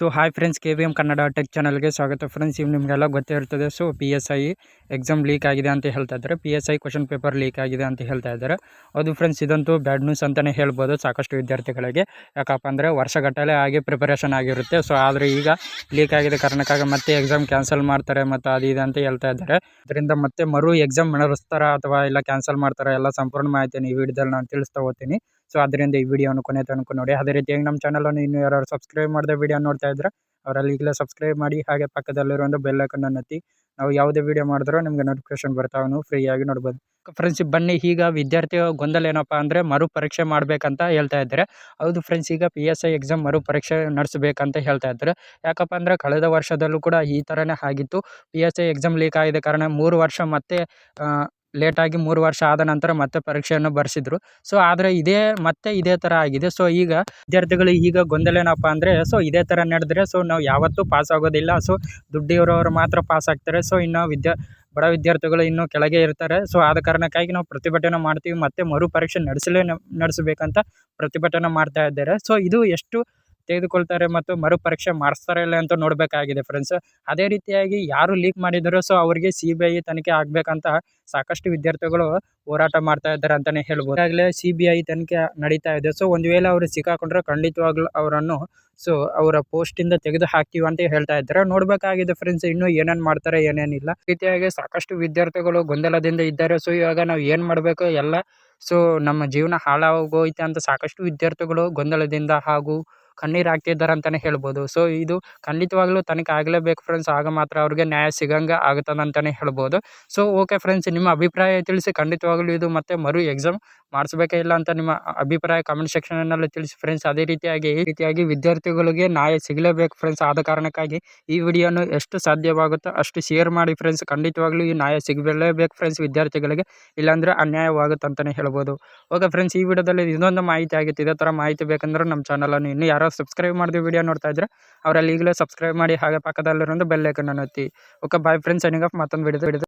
So hi friends K V M Kannada tech ಚಾನಲ್ಗೆ ಸ್ವಾಗತ friends ಇವು ನಿಮಗೆಲ್ಲ ಗೊತ್ತೇ ಇರ್ತದೆ. So P S I exam leak ಆಗಿದೆ ಅಂತ ಹೇಳ್ತಾ ಇದ್ದಾರೆ. P S I question paper leak ಆಗಿದೆ ಅಂತ ಹೇಳ್ತಾ ಇದ್ದಾರೆ. ಅದು ಫ್ರೆಂಡ್ಸ್ ಇದಂತೂ ಬ್ಯಾಡ್ ನ್ಯೂಸ್ ಅಂತಲೇ ಹೇಳ್ಬೋದು ಸಾಕಷ್ಟು ವಿದ್ಯಾರ್ಥಿಗಳಿಗೆ. ಯಾಕಪ್ಪ ಅಂದರೆ ವರ್ಷಗಟ್ಟಲೆ ಆಗಿ ಪ್ರಿಪರೇಷನ್ ಆಗಿರುತ್ತೆ. ಸೊ ಆದರೆ ಈಗ ಲೀಕ್ ಆಗಿದೆ ಕಾರಣಕ್ಕಾಗಿ ಮತ್ತೆ ಎಕ್ಸಾಮ್ ಕ್ಯಾನ್ಸಲ್ ಮಾಡ್ತಾರೆ ಮತ್ತು ಅದು ಇದು ಅಂತ ಹೇಳ್ತಾ ಇದ್ದಾರೆ. ಅದರಿಂದ ಮತ್ತೆ ಮರು ಎಕ್ಸಾಮ್ ನಡೆಸ್ತಾರ ಅಥವಾ ಇಲ್ಲ ಕ್ಯಾನ್ಸಲ್ ಮಾಡ್ತಾರೆ ಎಲ್ಲ ಸಂಪೂರ್ಣ ಮಾಹಿತಿ ಈ ವಿಡಿಯೋದಲ್ಲಿ ನಾನು ತಿಳಿಸ್ತಾ ಹೋಗ್ತೀನಿ. ಸೊ ಅದರಿಂದ ಈ ವಿಡಿಯೋನ ಕೊನೆ ತನಕ ನೋಡಿ. ಅದೇ ರೀತಿಯಾಗಿ ನಮ್ಮ ಚಾನಲನ್ನು ಇನ್ನೂ ಯಾರು ಸಬ್ಸ್ಕ್ರೈಬ್ ಮಾಡದೆ ವಿಡಿಯೋ ನೋಡ್ತಾ ಇದ್ರೆ, ಅವರಲ್ಲಿ ಈಗಲೇ ಸಬ್ಸ್ಕ್ರೈಬ್ ಮಾಡಿ, ಹಾಗೆ ಪಕ್ಕದಲ್ಲಿರೋ ಒಂದು ಬೆಲ್ ಐಕನ್ ಒತ್ತಿ. ನಾವು ಯಾವುದೇ ವಿಡಿಯೋ ಮಾಡಿದ್ರೂ ನಿಮಗೆ ನೋಟಿಫಿಕೇಶನ್ ಬರ್ತಾವೆ ನೀವು ಫ್ರೀಯಾಗಿ ನೋಡ್ಬೋದು. ಫ್ರೆಂಡ್ಸ್ ಬನ್ನಿ, ಈಗ ವಿದ್ಯಾರ್ಥಿ ಗೊಂದಲ ಏನಪ್ಪ ಅಂದರೆ ಮರು ಪರೀಕ್ಷೆ ಮಾಡಬೇಕಂತ ಹೇಳ್ತಾ ಇದ್ದಾರೆ. ಹೌದು ಫ್ರೆಂಡ್ಸ್ ಈಗ ಪಿ ಎಸ್ ಐ ಎಕ್ಸಾಮ್ ಮರು ಪರೀಕ್ಷೆ ನಡೆಸಬೇಕಂತ ಹೇಳ್ತಾ ಇದ್ದಾರೆ. ಯಾಕಪ್ಪ ಅಂದರೆ ಕಳೆದ ವರ್ಷದಲ್ಲೂ ಕೂಡ ಈ ಥರನೇ ಆಗಿತ್ತು. P S I exam leak ಆಗಿದೆ ಕಾರಣ ಮೂರು ವರ್ಷ ಮತ್ತೆ ಲೇಟಾಗಿ ಮೂರು ವರ್ಷ ಆದ ನಂತರ ಮತ್ತೆ ಪರೀಕ್ಷೆಯನ್ನು ಬರೆಸಿದ್ರು. ಸೊ ಆದರೆ ಇದೇ ಮತ್ತೆ ಇದೇ ಥರ ಆಗಿದೆ. ಸೊ ಈಗ ವಿದ್ಯಾರ್ಥಿಗಳು ಈಗ ಗೊಂದಲ ಏನಪ್ಪ ಅಂದರೆ ಸೊ ಇದೇ ಥರ ನಡೆದ್ರೆ ಸೊ ನಾವು ಯಾವತ್ತೂ ಪಾಸ್ ಆಗೋದಿಲ್ಲ. ಸೊ ದುಡ್ಡು ಇರೋರು ಮಾತ್ರ ಪಾಸ್ ಆಗ್ತಾರೆ. ಸೊ ಇನ್ನು ವಿದ್ಯಾ, ಬಡ ವಿದ್ಯಾರ್ಥಿಗಳು ಇನ್ನೂ ಕೆಳಗೆ ಇರ್ತಾರೆ. ಸೊ ಆದ ಕಾರಣಕ್ಕಾಗಿ ನಾವು ಪ್ರತಿಭಟನೆ ಮಾಡ್ತೀವಿ. ಮತ್ತೆ ಮರು ಪರೀಕ್ಷೆ ನಡೆಸಲೇ ನಡೆಸಬೇಕಂತ ಪ್ರತಿಭಟನೆ ಮಾಡ್ತಾ ಇದ್ದಾರೆ. ಸೊ ಇದು ಎಷ್ಟು ತೆಗೆದುಕೊಳ್ತಾರೆ ಮತ್ತು ಮರು ಪರೀಕ್ಷೆ ಮಾಡಿಸ್ತಾರೆ ಇಲ್ಲ ಅಂತ ನೋಡಬೇಕಾಗಿದೆ ಫ್ರೆಂಡ್ಸ್ ಅದೇ ರೀತಿಯಾಗಿ ಯಾರು ಲೀಕ್ ಮಾಡಿದಾರೋ ಸೊ ಅವರಿಗೆ ಸಿ ಬಿ ಐ ತನಿಖೆ ಆಗಬೇಕಂತ ಸಾಕಷ್ಟು ವಿದ್ಯಾರ್ಥಿಗಳು ಹೋರಾಟ ಮಾಡ್ತಾ ಇದ್ದಾರೆ ಅಂತಲೇ ಹೇಳ್ಬೋದು. ಈಗಾಗಲೇ ಸಿ ಬಿ ಐ ತನಿಖೆ ನಡೀತಾ ಇದೆ. ಸೊ ಒಂದು ವೇಳೆ ಅವರು ಸಿಕ್ಕಾಕೊಂಡ್ರೆ ಖಂಡಿತವಾಗ್ಲೂ ಅವರನ್ನು ಸೊ ಅವರ ಪೋಸ್ಟಿಂದ ತೆಗೆದು ಹಾಕ್ತೀವಿ ಅಂತ ಹೇಳ್ತಾ ಇದ್ದಾರೆ. ನೋಡಬೇಕಾಗಿದೆ ಫ್ರೆಂಡ್ಸ್ ಇನ್ನೂ ಏನೇನು ಮಾಡ್ತಾರೆ, ಏನೇನಿಲ್ಲ. ರೀತಿಯಾಗಿ ಸಾಕಷ್ಟು ವಿದ್ಯಾರ್ಥಿಗಳು ಗೊಂದಲದಿಂದ ಇದ್ದಾರೆ. ಸೊ ಇವಾಗ ನಾವು ಏನು ಮಾಡಬೇಕು? ಎಲ್ಲ ಸೊ ನಮ್ಮ ಜೀವನ ಹಾಳಾಗೋಯ್ತೆ ಅಂತ ಸಾಕಷ್ಟು ವಿದ್ಯಾರ್ಥಿಗಳು ಗೊಂದಲದಿಂದ ಹಾಗೂ ಕಣ್ಣೀರು ಹಾಕ್ತಿದ್ದಾರೆ ಅಂತಲೇ ಹೇಳ್ಬೋದು. ಸೊ ಇದು ಖಂಡಿತವಾಗ್ಲೂ ತನಿಖೆ ಆಗಲೇಬೇಕು ಫ್ರೆಂಡ್ಸ್ ಆಗ ಮಾತ್ರ ಅವ್ರಿಗೆ ನ್ಯಾಯ ಸಿಗಂಗೆ ಆಗುತ್ತದೆ ಅಂತಲೇ ಹೇಳ್ಬೋದು. ಸೊ ಓಕೆ ಫ್ರೆಂಡ್ಸ್ ನಿಮ್ಮ ಅಭಿಪ್ರಾಯ ತಿಳಿಸಿ ಖಂಡಿತವಾಗ್ಲೂ ಇದು ಮತ್ತೆ ಮರು ಎಕ್ಸಾಮ್ ಮಾಡಿಸ್ಬೇಕೇ ಇಲ್ಲ ಅಂತ ನಿಮ್ಮ ಅಭಿಪ್ರಾಯ ಕಮೆಂಟ್ ಸೆಕ್ಷನಲ್ಲಿ ತಿಳಿಸಿ ಫ್ರೆಂಡ್ಸ್ ಅದೇ ರೀತಿಯಾಗಿ, ಈ ರೀತಿಯಾಗಿ ವಿದ್ಯಾರ್ಥಿಗಳಿಗೆ ನ್ಯಾಯ ಸಿಗಲೇಬೇಕು ಫ್ರೆಂಡ್ಸ್ ಆದ ಕಾರಣಕ್ಕಾಗಿ ಈ ವಿಡಿಯೋನು ಎಷ್ಟು ಸಾಧ್ಯವಾಗುತ್ತೋ ಅಷ್ಟು ಶೇರ್ ಮಾಡಿ ಫ್ರೆಂಡ್ಸ್ ಖಂಡಿತವಾಗ್ಲೂ ಈ ನ್ಯಾಯ ಸಿಗಲೇಬೇಕು ಫ್ರೆಂಡ್ಸ್ ವಿದ್ಯಾರ್ಥಿಗಳಿಗೆ. ಇಲ್ಲಾಂದರೆ ಅನ್ಯಾಯವಾಗುತ್ತೆ ಅಂತಲೇ ಹೇಳ್ಬೋದು. ಓಕೆ ಫ್ರೆಂಡ್ಸ್ ಈ ವಿಡಿಯೋದಲ್ಲಿ ಇದೊಂದು ಮಾಹಿತಿ ಆಗಿತ್ತು. ಇದೇ ಥರ ಮಾಹಿತಿ ಬೇಕಂದ್ರೆ ನಮ್ಮ ಚಾನಲನ್ನು ಇನ್ನೂ ಯಾರೋ ಸಬ್ಸ್ಕ್ರೈಬ್ ಮಾಡಿದ ವಿಡಿಯೋ ನೋಡ್ತಾ ಇದ್ರೆ ಅವರಲ್ಲಿ ಈಗಲೇ ಸಬ್ಸ್ಕ್ರೈಬ್ ಮಾಡಿ ಹಾಗೆ ಪಕ್ಕದಲ್ಲಿರೋದು ಬೆಲ್ ಐಕನ್ ಒತ್ತಿ. ಓಕೆ ಬಾಯ್ ಫ್ರೆಂಡ್ಸ್ ಆಫ್ ಮತ್ತೊಂದು ವಿಡಿಯೋ